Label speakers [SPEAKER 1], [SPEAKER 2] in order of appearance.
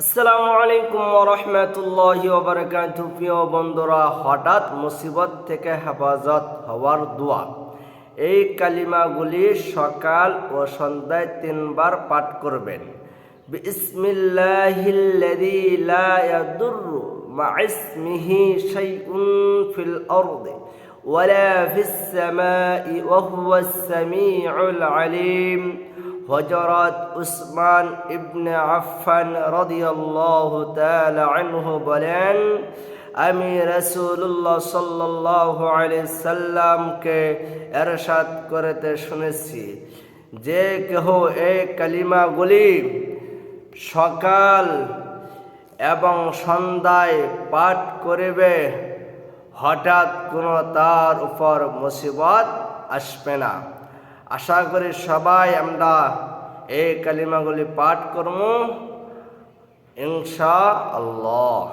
[SPEAKER 1] আসসালামু আলাইকুম রহমতুল্লাহি ওবরাকাতু প্রিয় বন্ধুরা, হঠাৎ মুসিবত থেকে হেফাজত হওয়ার দোয়া। এই কালিমাগুলি সকাল ও সন্ধ্যায় তিনবার পাঠ করবেন। বিসমিল্লাহিল্লাযী লা ইয়াদুররু মা ইসমিহি শাইউন ফিল আরদি ওয়ালা হজরত উসমান ইবনে আফফান রাদিয়াল্লাহু তাআলা আনহু বলেন, আমি রাসূলুল্লাহ সাল্লাল্লাহু আলাইহি সাল্লামকে এরশাদ করতে শুনেছি। যে কেহ এই কালিমাগুলি সকাল এবং সন্ধ্যায় পাঠ করিবে, হঠাৎ কোনো তার উপর মুসিবত আসবে না। আশা করি সবাই আমরা এই কালিমাগুলি পাঠ করব ইনশা আল্লাহ